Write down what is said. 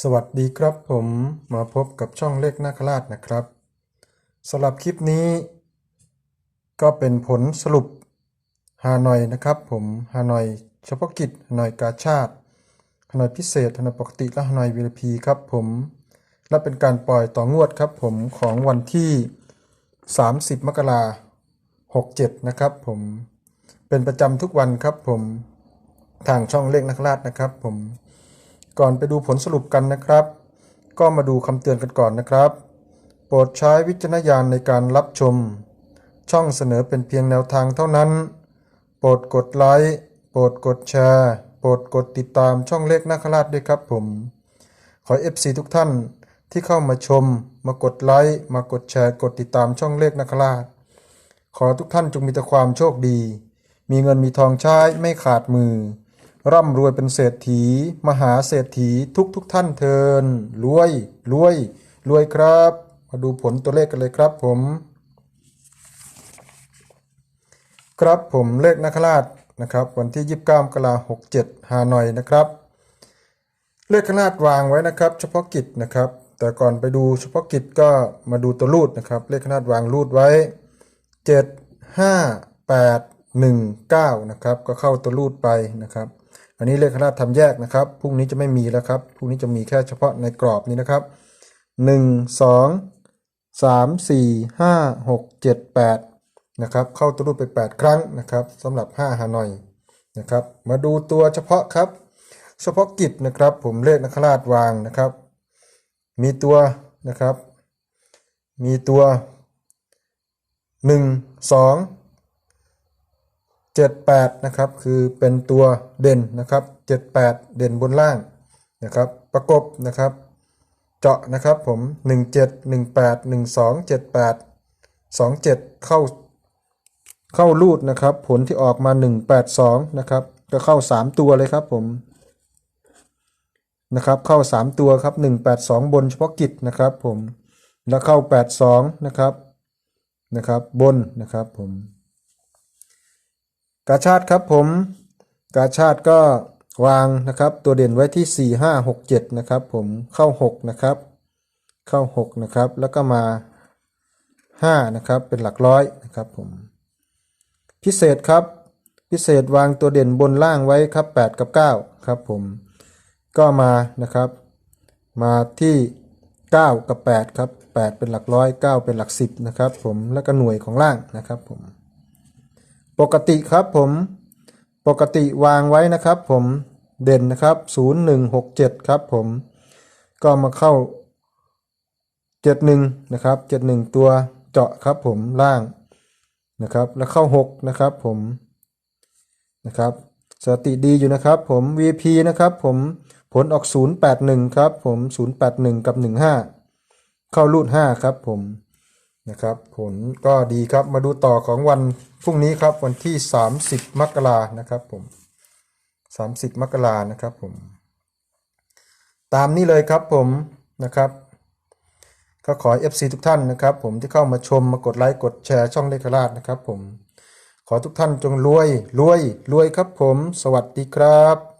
สวัสดีครับผมมาพบกับช่องเลขนาคราชนะครับสำหรับคลิปนี้ ก็เป็นผลสรุปฮานอยนะครับ ผมฮานอยเฉพาะกิจฮานอยกาชาติฮานอยพิเศษฮานอยปกติและฮานอย VIP ครับผมและเป็นการปล่อยต่องวดครับผมของวันที่ 30 มกราคม67นะครับผมเป็นประจำทุกวันครับผมทางช่องเลขนักราชนะครับผม ก่อนไปดูผลสรุปกันนะครับ ก็มาดูคำเตือนกันก่อนนะครับ โปรดใช้วิจารณญาณในการรับชม ช่องเสนอเป็นเพียงแนวทางเท่านั้น โปรดกดไลค์โปรดกดแชร์โปรดกดติดตามช่องเลขนาคราชด้วยครับผม ขอ FC ทุกท่านที่เข้ามาชม มากดไลค์มากดแชร์กดติดตามช่องเลขนาคราช ขอทุกท่านจงมีแต่ความโชคดี มีเงินมีทองใช้ไม่ขาดมือ ร่ำรวยเป็นเศรษฐี มหาเศรษฐีทุกทุกท่านเทินรวยรวยรวยครับ มาดูผลตัวเลขกันเลยครับผม ครับผมเลขนักราชนะครับ วันที่ 29มกราคม67ฮานอยนะครับ เลขคนาดวางไว้นะครับ เฉพาะกิจนะครับ แต่ก่อนไปดูเฉพาะกิจก็มาดูตัวรูดนะครับ เลขคนาดวางรูดไว้ 7 5 8 1 9 นะครับ ก็เข้าตัวรูดไปนะครับ อันนี้เลขคณะทำแยกนะครับพรุ่งนี้จะไม่มีแล้วครับพรุ่งนี้จะมีแค่เฉพาะในกรอบนี้นะครับ 1 2 3 4 5 6 7 8นะครับเข้าตัวรูดไป 8 ครั้งนะครับสำหรับ 5ฮานอยนะครับมาดูตัวเฉพาะครับ เฉพาะกิจนะครับผมเลขนักราชวางนะครับ มีตัวนะครับ มีตัว 1 2 78 นะครับ คือเป็นตัวเด่นนะครับ 78 เด่นบนล่างนะครับ ประกบนะครับ เจาะนะครับผม 17 18 12 78 27 เข้า เข้ารูดนะครับ ผลที่ออกมา 182 นะครับ ก็เข้า 3 ตัวเลยครับผมนะครับ เข้า 3 ตัวครับ 182 บนเฉพาะกิจนะครับผม แล้วเข้า 82 นะครับ นะครับ บนนะครับผม กาชาติครับผม กาชาติก็วางนะครับตัวเด่นไว้ที่ 4 5 6 7 นะครับผมเข้า 6 นะครับ เข้า 6 นะครับ แล้วก็มา 5 นะครับ เป็นหลักร้อยนะครับผม พิเศษครับ พิเศษวางตัวเด่นบนล่างไว้ครับ 8 กับ 9 ครับผมก็มานะครับ มาที่ 9 กับ 8 ครับ 8 เป็นหลักร้อย 9 เป็นหลัก 10 นะครับผมแล้วก็หน่วยของล่างนะครับผม ปกติครับผม ปกติวางไว้นะครับ ผมเด่นนะครับ 0167 ครับผม ก็มาเข้า 71 นะครับ 71 ตัวเจาะครับผมล่างนะครับ แล้วเข้า 6 นะครับผมนะครับสติดีอยู่นะครับผม VP นะครับผมผลออก 081 ครับผม 081 กับ 15 เข้ารูด 5 ครับผม นะครับ ผลก็ดีครับมาดูต่อของวันพรุ่งนี้ครับวันที่ 30 มกรานะครับผม 30 มกรานะครับผม ตามนี้เลยครับผมนะครับ ก็ขอ FC ทุกท่านนะครับผมที่เข้ามาชมมากดไลค์กดแชร์ช่องเลขราชนะครับผม ขอทุกท่านจงรวยรวยรวยครับผม สวัสดีครับ